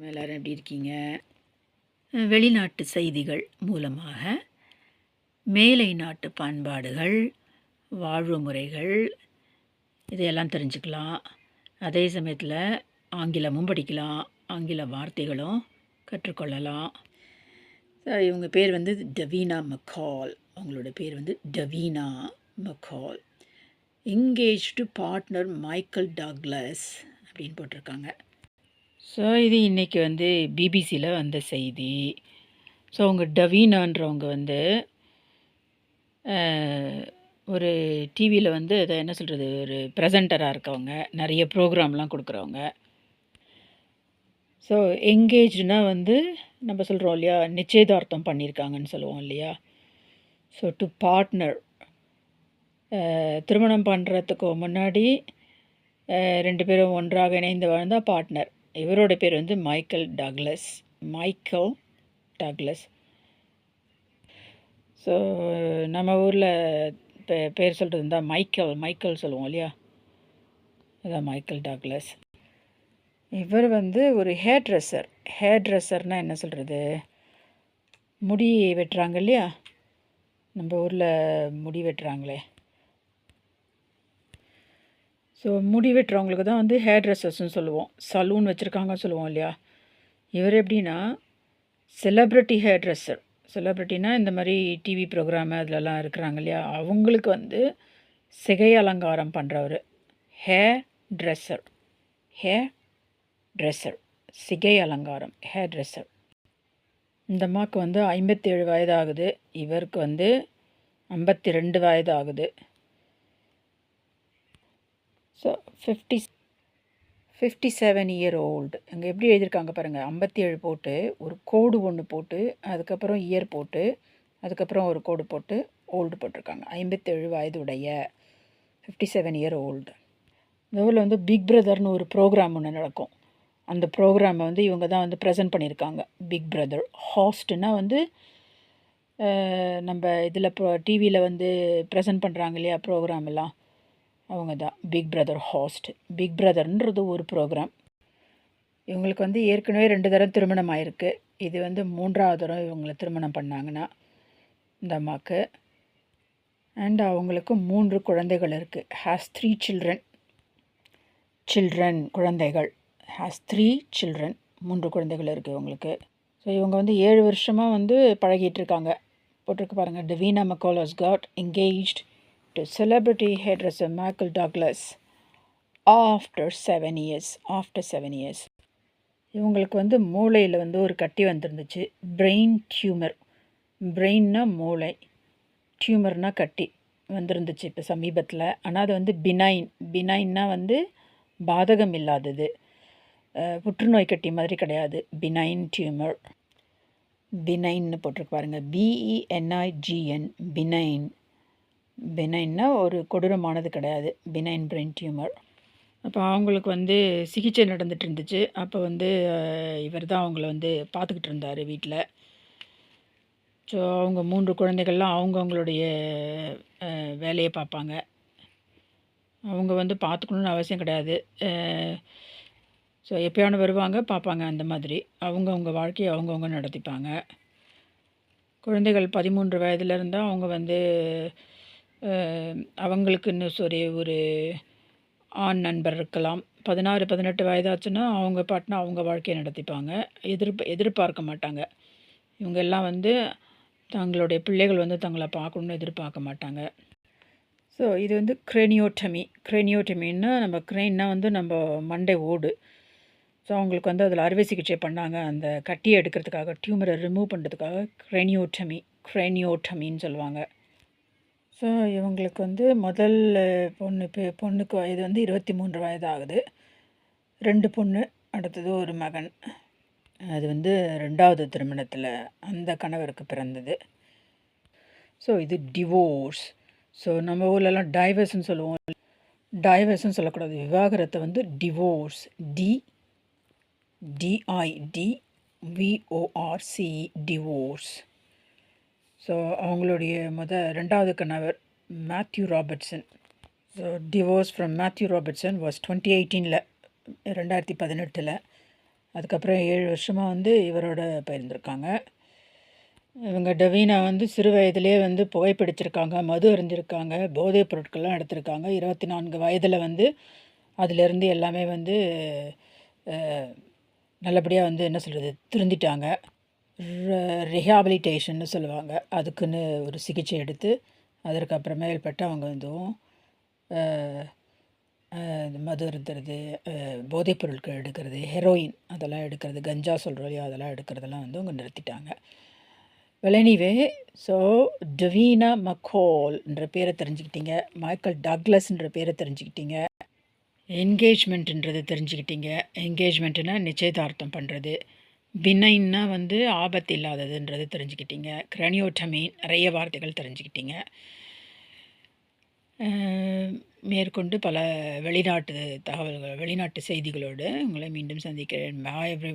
எல்லோரும் எப்படி இருக்கீங்க? வெளிநாட்டு செய்திகள் மூலமாக மேலை நாட்டு பண்பாடுகள் வாழ்வு முறைகள் இதையெல்லாம் தெரிஞ்சுக்கலாம். அதே சமயத்தில் ஆங்கிலமும் படிக்கலாம் ஆங்கில வார்த்தைகளும் கற்றுக்கொள்ளலாம். இவங்க பேர் வந்து டவீனா மக்கால். அவங்களோட பேர் வந்து Davina McCall. Engaged partner Michael Douglas அப்படின்னு போட்டிருக்காங்க. ஸோ இது இன்றைக்கி வந்து பிபிசியில் வந்த செய்தி. ஸோ அவங்க டவீனான்றவங்க வந்து ஒரு டிவியில் வந்து அதை என்ன சொல்கிறது ஒரு ப்ரெசண்டராக இருக்கவங்க நிறைய ப்ரோக்ராம்லாம் கொடுக்குறவங்க. ஸோ எங்கேஜ்னால் வந்து நம்ம சொல்கிறோம் இல்லையா நிச்சயதார்த்தம் பண்ணியிருக்காங்கன்னு சொல்லுவோம் இல்லையா? ஸோ டு பார்ட்னர் திருமணம் பண்ணுறதுக்கு முன்னாடி ரெண்டு பேரும் ஒன்றாக இணைந்து வாழ்ந்தால் பார்ட்னர் இவரோட பேர் வந்து Michael Douglas Michael Douglas so நம்ம ஊரில் பே பேர் சொல்கிறது இருந்தால் மைக்கேல் மைக்கேல் சொல்லுவோம் இல்லையா? அதான் மைக்கேல் டாக்லஸ் இவர் வந்து ஒரு ஹேர் ட்ரெஸ்ஸர் ஹேர் ட்ரெஸ்ஸர்னால் என்ன சொல்கிறது முடி வெட்டுறாங்க இல்லையா? நம்ம ஊரில் முடி வெட்டுறாங்களே. ஸோ முடி வெட்டுறவங்களுக்கு தான் வந்து ஹேர் ட்ரெஸ்ஸஸ்ன்னு சொல்லுவோம். சலூன் வச்சுருக்காங்க சொல்லுவோம் இல்லையா? இவர் எப்படின்னா செலப்ரிட்டி ஹேர் ட்ரெஸ்ஸர் செலப்ரிட்டினா இந்த மாதிரி டிவி ப்ரோக்ராமு அதிலலாம் இருக்கிறாங்க இல்லையா? அவங்களுக்கு வந்து சிகை அலங்காரம் பண்ணுறவர் ஹேர் ட்ரெஸ்ஸர் ஹேர் ட்ரெஸ்ஸர் சிகை அலங்காரம். ஹேர் ட்ரெஸ்ஸர் இந்த அம்மாவுக்கு வந்து ஐம்பத்தேழு வயது ஆகுது இவருக்கு வந்து ஐம்பத்தி ரெண்டு வயது ஆகுது so fifty fifty seven year old அங்கே எப்படி எழுதியிருக்காங்க பாருங்கள் ஐம்பத்தி ஏழு போட்டு ஒரு கோடு ஒன்று போட்டு அதுக்கப்புறம் இயர் போட்டு அதுக்கப்புறம் ஒரு கோடு போட்டு ஓல்டு போட்டிருக்காங்க. ஐம்பத்தேழு வயதுடைய ஃபிஃப்டி செவன் இயர் ஓல்டு இந்த ஊரில் வந்து பிக் பிரதர்னு ஒரு ப்ரோக்ராம் ஒன்று நடக்கும். அந்த ப்ரோக்ராமை வந்து இவங்க தான் வந்து ப்ரெசென்ட் பண்ணியிருக்காங்க. பிக் பிரதர் ஹாஸ்ட்னா வந்து நம்ம இதில் ப்ரோ டிவியில் வந்து ப்ரெசென்ட் பண்ணுறாங்க இல்லையா ப்ரோக்ராம் எல்லாம். அவங்க தான். பிக் பிரதர் ஹாஸ்ட் பிக் பிரதர்ன்றது ஒரு ப்ரோக்ராம் இவங்களுக்கு வந்து ஏற்கனவே ரெண்டு தரம் திருமணம் ஆயிருக்கு. இது வந்து மூன்றாவது தரம் இவங்களை திருமணம் பண்ணாங்கன்னா இந்த அம்மாவுக்கு அண்ட் அவங்களுக்கு மூன்று குழந்தைகள் இருக்குது ஹேஸ் த்ரீ சில்ட்ரன் சில்ட்ரன் குழந்தைகள். ஹேஸ் த்ரீ சில்ட்ரன் மூன்று குழந்தைகள் இருக்குது இவங்களுக்கு. ஸோ இவங்க வந்து ஏழு வருஷமாக வந்து பழகிட்டு இருக்காங்க. போட்டிருக்கு பாருங்கள் Davina McCall's got engaged to celebrity hairdresser Michael Douglas after seven years after seven years இவங்களுக்கு வந்து மூளையில் வந்து ஒரு கட்டி வந்திருந்துச்சு. பிரெயின் டியூமர் பிரெயின்னா மூளை. டியூமர்னால் கட்டி வந்திருந்துச்சு இப்போ சமீபத்தில். ஆனால் அது வந்து பினைன் பினைன்னா வந்து பாதகம் இல்லாதது. புற்றுநோய் கட்டி மாதிரி கிடையாது. பினைன் டியூமர் பினைன்னு போட்டிருக்கு பாருங்கள் பிஇஎன்ஐஜிஎன் பினைன் பெனைன்னா ஒரு கொடூரமானது கிடையாது. பினைன் பிரெயின் டியூமர் அப்போ அவங்களுக்கு வந்து சிகிச்சை நடந்துட்டு இருந்துச்சு. அப்போ வந்து இவர் தான் அவங்கள வந்து பார்த்துக்கிட்டு இருந்தார் வீட்டில் ஸோ அவங்க மூன்று குழந்தைகள்லாம் அவங்கவுங்களுடைய வேலையை பார்ப்பாங்க. அவங்க வந்து பார்த்துக்கணுன்னு அவசியம் கிடையாது. ஸோ எப்பயானு வருவாங்க பார்ப்பாங்க அந்த மாதிரி. அவங்கவுங்க வாழ்க்கையை அவங்கவுங்க நடத்திப்பாங்க. குழந்தைகள் பதிமூன்று வயதில் இருந்தால் அவங்க வந்து அவங்களுக்குன்னு சொல்லி ஒரு ஆண் நண்பர் இருக்கலாம். பதினாறு பதினெட்டு வயதாச்சுன்னா அவங்க பாட்டுனா அவங்க வாழ்க்கையை நடத்திப்பாங்க. எதிர்ப்பு எதிர்பார்க்க மாட்டாங்க. இவங்க எல்லாம் வந்து தங்களுடைய பிள்ளைகள் வந்து தங்களை பார்க்கணுன்னு எதிர்பார்க்க மாட்டாங்க. ஸோ இது வந்து கிரேனியோட்டமி கிரேனியோட்டமின்னா நம்ம கிரெயின்னா வந்து நம்ம மண்டை ஓடு. ஸோ அவங்களுக்கு வந்து அதில் அறுவை சிகிச்சை பண்ணாங்க. அந்த கட்டியை எடுக்கிறதுக்காக டியூமரை ரிமூவ் பண்ணுறதுக்காக கிரேனியோட்டமி கிரேனியோட்டமின்னு சொல்லுவாங்க. ஸோ இவங்களுக்கு வந்து முதல் பொண்ணு பெ- பொண்ணுக்கு வயது வந்து இருபத்தி மூன்று வயது ஆகுது ரெண்டு பொண்ணு அடுத்தது ஒரு மகன். அது வந்து ரெண்டாவது திருமணத்தில் அந்த கணவருக்கு பிறந்தது. ஸோ இது டிவோர்ஸ் ஸோ நம்ம ஊர்லலாம் டைவர்ஸ்னு சொல்லுவோம். டைவர்ஸ்னு சொல்லக்கூடாது. விவாகரத்தை வந்து divorce D D I D V O R C divorce so அவங்களுடைய முத ரெண்டாவது கணவர் Matthew Robertson so divorce from Matthew Robertson was twenty எயிட்டீனில் ரெண்டாயிரத்தி பதினெட்டில். அதுக்கப்புறம் ஏழு வருஷமாக வந்து இவரோட போயிருந்திருக்காங்க. இவங்க டவீனா வந்து சிறு வயதிலே வந்து புகைப்பிடிச்சிருக்காங்க மது அறிஞ்சிருக்காங்க போதைப் பொருட்கள்லாம் எடுத்திருக்காங்க. இருபத்தி நான்கு வயதில் வந்து அதிலிருந்து எல்லாமே வந்து நல்லபடியாக வந்து என்ன சொல்கிறது திருந்திட்டாங்க. ரிஹாபிலிட்டேஷன்னு சொல்லுவாங்க. அதுக்குன்னு ஒரு சிகிச்சை எடுத்து அதற்கு அப்புறமேல்பட்டு அவங்க வந்தும் மது இருந்துறது போதைப் பொருட்கள் எடுக்கிறது ஹெரோயின் அதெல்லாம் எடுக்கிறது கஞ்சா சொல்கிறோம் இல்லையா அதெல்லாம் எடுக்கிறதெல்லாம் வந்து அவங்க நிறுத்திட்டாங்க. வெலனிவே ஸோ டவீனா மக்கோல்ன்ற பேரை தெரிஞ்சுக்கிட்டீங்க. மைக்கேல் டக்லஸ்ன்ற பேரை தெரிஞ்சுக்கிட்டீங்க. என்கேஜ்மெண்ட்டுன்றது தெரிஞ்சுக்கிட்டீங்க. என்கேஜ்மெண்ட்டுனா நிச்சயதார்த்தம் பண்ணுறது பினைன்னா வந்து ஆபத்து இல்லாததுன்றது தெரிஞ்சுக்கிட்டீங்க. கிரனியோட்டமி நிறைய வார்த்தைகள் தெரிஞ்சுக்கிட்டீங்க. மேற்கொண்டு பல வெளிநாட்டு தகவல்கள் வெளிநாட்டு செய்திகளோடு உங்களை மீண்டும் சந்திக்கிறேன். பாய் எவ்ரி